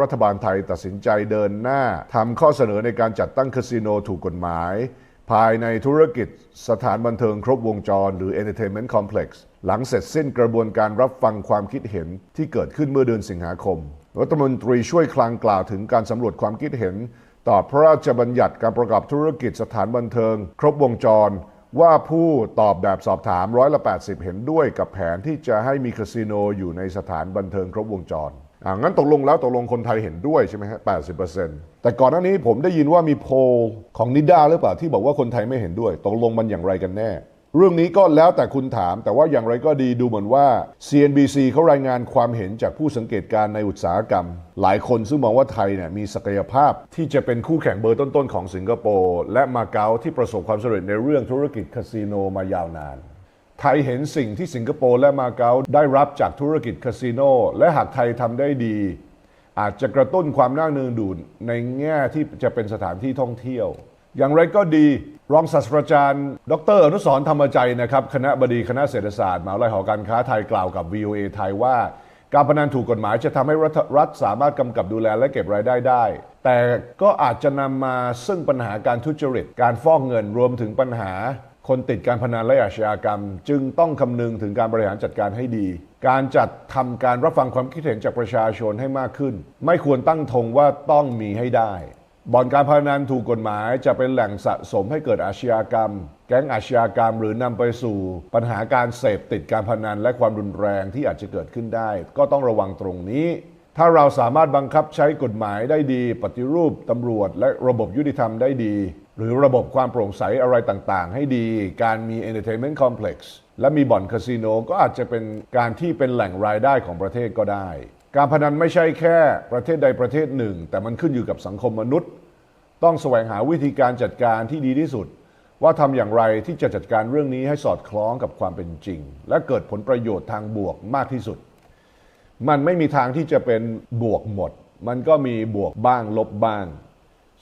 รัฐบาลไทยตัดสินใจเดินหน้าทำข้อเสนอในการจัดตั้งคาสิโนถูกกฎหมาย ภายในธุรกิจสถานบันเทิงครบวงจร หรือ Entertainment Complex หลังเสร็จสิ้นกระบวนการรับฟังความคิดเห็นที่เกิดขึ้นเมื่อเดือนสิงหาคม รัฐมนตรีช่วยคลังกล่าวถึงการสำรวจความคิดเห็น ต่อพระราชบัญญัติการประกอบธุรกิจสถานบันเทิง ครบวงจร ว่าผู้ตอบแบบสอบถามร้อยละ80 เห็นด้วยกับแผนที่จะให้มีคาสิโนอยู่ในสถานบันเทิงครบวงจร อ่างั้นตกลงแล้วตกลงคนไทยเห็นด้วยใช่ไหมฮะ80%แต่ก่อนหน้านี้ผมได้ยินว่ามีโพลของนิด้าหรือเปล่าที่บอกว่าคนไทยไม่เห็นด้วย ตกลงมันอย่างไรกันแน่ เรื่องนี้ก็แล้วแต่คุณถาม แต่ว่าอย่างไรก็ดีดูเหมือนว่า CNBC เขารายงานความเห็นจากผู้สังเกตการณ์ในอุตสาหกรรม หลายคนซึ่งมองว่าไทยเนี่ยมีศักยภาพที่จะเป็นคู่แข่งเบอร์ต้นๆของสิงคโปร์และมาเก๊าที่ประสบความสำเร็จในเรื่องธุรกิจคาสิโนมายาวนาน ไทยเห็นสิ่งที่สิงคโปร์และมาเก๊าได้รับจากธุรกิจคาสิโนและหากไทยทำได้ดี อาจจะกระตุ้นความน่าเนืองดูดในแง่ที่จะเป็นสถานที่ท่องเที่ยว อย่างไรก็ดีรองศาสตราจารย์ ดรอนุสรธรรมใจนะครับคณะบดีคณะเศรษฐศาสตร์มหาวิทยาลัยหอการค้าไทยกล่าวกับ VOA ไทยว่า การพนันถูกกฎหมายจะทำให้รัฐรัฐสามารถกำกับดูแลและเก็บรายได้ได้ แต่ก็อาจจะนำมาซึ่งปัญหาการทุจริต การฟอกเงินรวมถึงปัญหา คนติดการพนันและอาชญากรรม จึงต้องคำนึงถึงการบริหารจัดการให้ดี การจัดทำการรับฟังความคิดเห็นจากประชาชนให้มากขึ้น ไม่ควรตั้งธงว่าต้องมีให้ได้บ่อนการพนันถูกกฎหมายจะเป็นแหล่งสะสมให้เกิดอาชญากรรม แก๊งอาชญากรรมหรือนำไปสู่ ปัญหาการเสพติดการพนันและความรุนแรงที่อาจจะเกิดขึ้นได้ ก็ต้องระวังตรงนี้ ถ้าเราสามารถบังคับใช้กฎหมายได้ดี ปฏิรูปตำรวจและระบบยุติธรรมได้ดี หรือระบบความโปร่งใสอะไรต่างๆ ให้ดี การมี entertainment complex และมีบ่อนคาสิโนก็อาจจะเป็นการที่เป็นแหล่งรายได้ของประเทศก็ได้ การพนันไม่ใช่แค่ประเทศใดประเทศหนึ่ง แต่มันขึ้นอยู่กับสังคมมนุษย์ ต้องแสวงหาวิธีการจัดการที่ดีที่สุด ว่าทำอย่างไรที่จะจัดการเรื่องนี้ให้สอดคล้องกับความเป็นจริง และเกิดผลประโยชน์ทางบวกมากที่สุด มันไม่มีทางที่จะเป็นบวกหมด มันก็มีบวกบ้างลบบ้าง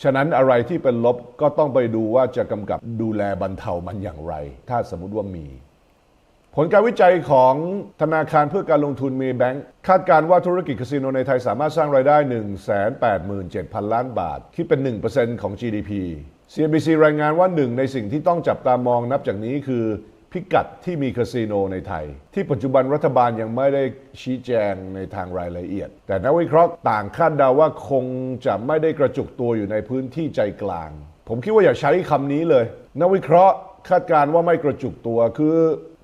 ฉะนั้นอะไรที่เป็นลบก็ต้องไปดูว่าจะกำกับดูแลบรรเทามันอย่างไร ถ้าสมมุติว่ามี ผลการวิจัยของธนาคารเพื่อการลงทุนมย์แบงค์คาดการณ์ว่าธุรกิจคาสิโนในไทยสามารถสร้างรายได้ 187,000 ล้านบาท คิดเป็น 1%ของ GDP CNBC รายงานว่าหนึ่งในสิ่งที่ต้องจับตามองนับจากนี้คือ พิกัดที่มีคาสิโนในไทย ที่ปัจจุบันรัฐบาลยังไม่ได้ชี้แจงในทางรายละเอียด แต่นักวิเคราะห์ต่างคาดเดาว่าคงจะไม่ได้กระจุกตัวอยู่ในพื้นที่ใจกลาง ผมคิดว่าอย่าใช้คำนี้เลยนักวิเคราะห์คาดการณ์ว่าไม่กระจุกตัวคือ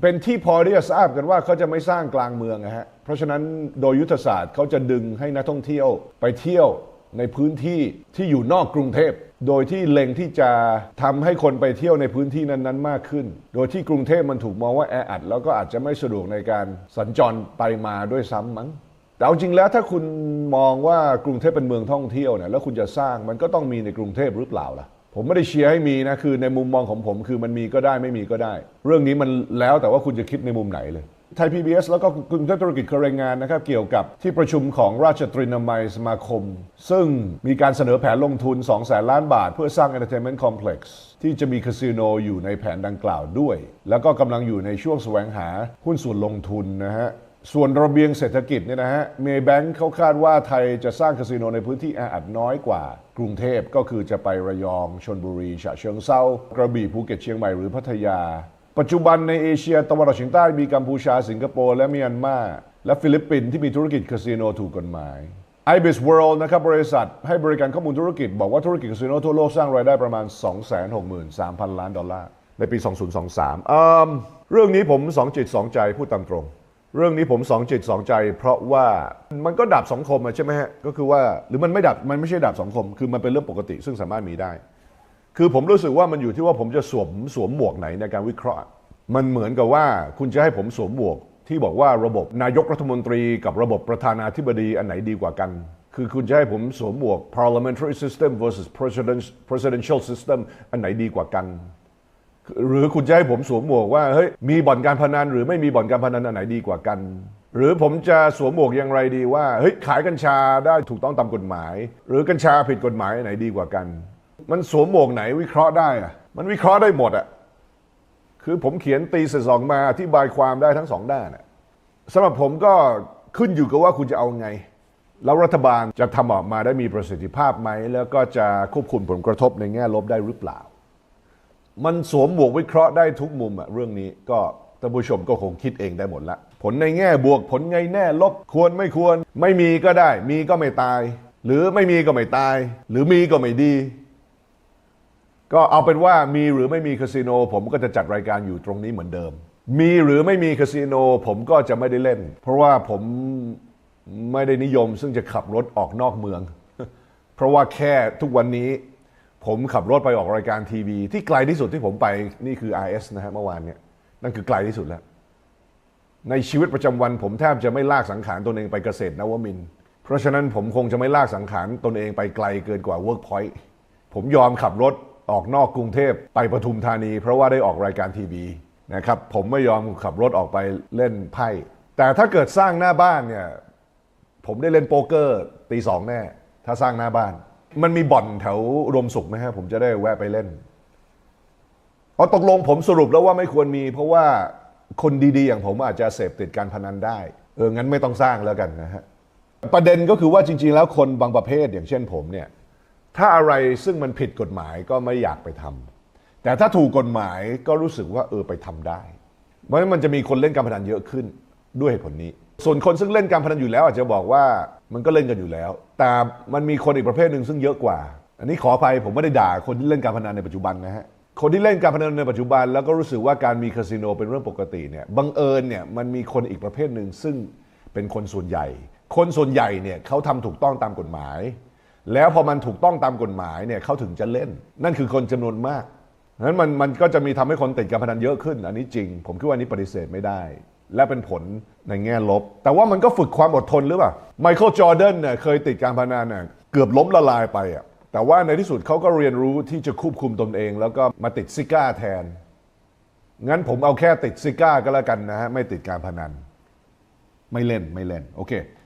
เป็นที่พอที่จะทราบกันว่าเขาจะไม่สร้างกลางเมืองนะฮะเพราะฉะนั้นโดยยุทธศาสตร์เขาจะดึงให้นักท่องเที่ยวไปเที่ยว ในพื้นที่ที่อยู่นอกกรุงเทพ โดยที่เล็งที่จะทำให้คนไปเที่ยวในพื้นที่นั้นๆ มากขึ้น โดยที่กรุงเทพมันถูกมองว่าแออัดแล้วก็อาจจะไม่สะดวกในการสัญจรไปมาด้วยซ้ำมั้งแต่เอาจริงแล้วถ้าคุณมองว่ากรุงเทพเป็นเมืองท่องเที่ยวเนี่ยแล้วคุณจะสร้างมันก็ต้องมีในกรุงเทพหรือเปล่าล่ะผมไม่ได้เชียร์ให้มีนะคือในมุมมองของผมคือมันมีก็ได้ไม่มีก็ได้ เรื่องนี้มันแล้วแต่ว่าคุณจะคิดในมุมไหนเลย ไทย PBS แล้วก็กรุงเทพธุรกิจเคยรายงานนะครับ เกี่ยวกับที่ประชุมของราชตรีนามัยสมาคม ซึ่งมีการเสนอแผนลงทุน2แสนล้านบาท เพื่อสร้าง Entertainment Complex ที่จะมีคาสิโนอยู่ในแผนดังกล่าวด้วย แล้วก็กำลังอยู่ในช่วงแสวงหาหุ้นส่วนลงทุนนะฮะส่วนระเบียงเศรษฐกิจเนี่ยนะฮะเมย์แบงค์เขาคาดว่าไทยจะสร้างคาสิโนในพื้นที่แออัดน้อยกว่า กรุงเทพก็คือจะไประยองชนบุรีฉะเชิงเซากระบี่ภูเก็ตเชียงใหม่หรือพัทยา ปัจจุบันในเอเชียตะวันออกเฉียงใต้มีกัมพูชาสิงคโปร์และเมียนมา และฟิลิปปินส์ที่มีธุรกิจคาสิโนถูกกฎหมาย IBIS World นะครับบริษัทให้บริการข้อมูลธุรกิจ บอกว่าธุรกิจคาสิโนทั่วโลกสร้างรายได้ประมาณ 263,000 ล้านดอลลาร์ในปี 2023อืมเรื่องนี้ผมสองจิตสองใจพูดตามตรง เรื่องนี้ผมสองจิตสองใจ เพราะว่ามันก็ดับสังคมใช่ไหมฮะก็คือว่าหรือมันไม่ดับมันไม่ใช่ดับสังคม คือมันเป็นเรื่องปกติซึ่งสามารถมีได้ คือผมรู้สึกว่ามันอยู่ที่ว่าผมจะสวมสวมหมวกไหนในการวิเคราะห์ มันเหมือนกับว่าคุณจะให้ผมสวมหมวก ที่บอกว่าระบบนายกรัฐมนตรีกับระบบประธานาธิบดีอันไหนดีกว่ากัน คือคุณจะให้ผมสวมหมวก parliamentary system versus president presidential system อันไหนดีกว่ากัน หรือคุณจะให้ผมสวมหมวกว่าเฮ้ยมีบ่อนการพนันหรือไม่มีบ่อนการพนันอันไหนดีกว่ากัน หรือผมจะสวมหมวกอย่างไรดีว่าเฮ้ยขายกัญชาได้ถูกต้องตามกฎหมาย หรือกัญชาผิดกฎหมายอันไหนดีกว่ากัน มันสวมหมวกไหนวิเคราะห์ได้อะมันวิเคราะห์ได้หมดอะคือผมเขียนตีเสร็จสองมาอธิบายความได้ทั้งสองด้านอะสำหรับผมก็ขึ้นอยู่กับว่าคุณจะเอาไง แล้วรัฐบาลจะทำออกมาได้มีประสิทธิภาพไหม แล้วก็จะควบคุมผลกระทบในแง่ลบได้หรือเปล่า มันสวมหมวกวิเคราะห์ได้ทุกมุมอะเรื่องนี้ก็ท่านผู้ชมก็คงคิดเองได้หมดละผลในแง่บวกผลในแง่ลบควรไม่ควร ไม่มีก็ได้ มีก็ไม่ตาย หรือไม่มีก็ไม่ตาย หรือมีก็ไม่ดี ก็เอาเป็นว่ามีหรือไม่มีคาสิโน ผมก็จะจัดรายการอยู่ตรงนี้เหมือนเดิม มีหรือไม่มีคาสิโนผมก็จะไม่ได้เล่น เพราะว่าผมไม่ได้นิยมซึ่งจะขับรถออกนอกเมือง เพราะว่าแค่ทุกวันนี้ ผมขับรถไปออกรายการทีวี ที่ไกลที่สุดที่ผมไปนี่คือ RS นะฮะเมื่อวานเนี่ยนั่นคือไกลที่สุดแล้ว ในชีวิตประจำวัน ผมแทบจะไม่ลากสังขารตนเองไปเกษตรนวมิน เพราะฉะนั้นผมคงจะไม่ลากสังขารตนเองไปไกลเกินกว่า Workpoint ผมยอมขับรถ ออกนอกกรุงเทพไปปทุมธานี เพราะว่าได้ออกรายการทีวีนะครับผมไม่ยอมขับรถออกไปเล่นไพ่แต่ถ้าเกิดสร้างหน้าบ้านเนี่ยผมได้เล่นโป๊กเกอร์ตีสองแน่ ถ้าสร้างหน้าบ้าน มันมีบ่อนแถวอุดมสุขไหมฮะผมจะได้แวะไปเล่นเพราะตกลงผมสรุปแล้วว่าไม่ควรมี เพราะว่าคนดีๆ อย่างผมอาจจะเสพติดการพนันได้ เอองั้นไม่ต้องสร้างแล้วกันนะฮะประเด็นก็คือว่าจริง ๆ แล้วคนบางประเภทอย่างเช่นผมเนี่ย ถ้าอะไรซึ่งมันผิดกฎหมายก็ไม่อยากไปทำแต่ถ้าถูกกฎหมายก็รู้สึกว่าเออไปทำได้เพราะฉะนั้นมันจะมีคนเล่นการพนันเยอะขึ้นด้วยเหตุผลนี้ ส่วนคนซึ่งเล่นการพนันอยู่แล้ว อาจจะบอกว่ามันก็เล่นกันอยู่แล้ว แต่มันมีคนอีกประเภทหนึ่งซึ่งเยอะกว่า อันนี้ขออภัยผมไม่ได้ด่าคนที่เล่นการพนันในปัจจุบันนะฮะคนที่เล่นการพนันในปัจจุบันแล้วก็รู้สึกว่าการมีคาสิโนเป็นเรื่องปกติเนี่ยบังเอิญเนี่ยมันมีคนอีกประเภทหนึ่งซึ่งเป็นคนส่วนใหญ่ คนส่วนใหญ่เนี่ยเขาทำถูกต้องตามกฎหมาย แล้วพอมันถูกต้องตามกฎหมายเนี่ยเขาถึงจะเล่น นั่นคือคนจำนวนมากนั้นมันมันก็จะมีทำให้คนติดการพนันเยอะขึ้น อันนี้จริง ผมคิดว่านนี้ปฏิเสธไม่ได้ และเป็นผลในแง่ลบ แต่ว่ามันก็ฝึกความอดทนหรือเปล่าไมเคิลจอร์แดนเนี่ยเคยติดการพนันเนี่ยเกือบล้มละลายไปอะแต่ว่าในที่สุดเขาก็เรียนรู้ที่จะควบคุมตนเอง แล้วก็มาติดซิก้าแทน งั้นผมเอาแค่ติดซิก้าก็แล้วกันนะฮะไม่ติดการพนัน ไม่เล่นไม่เล่นโอเค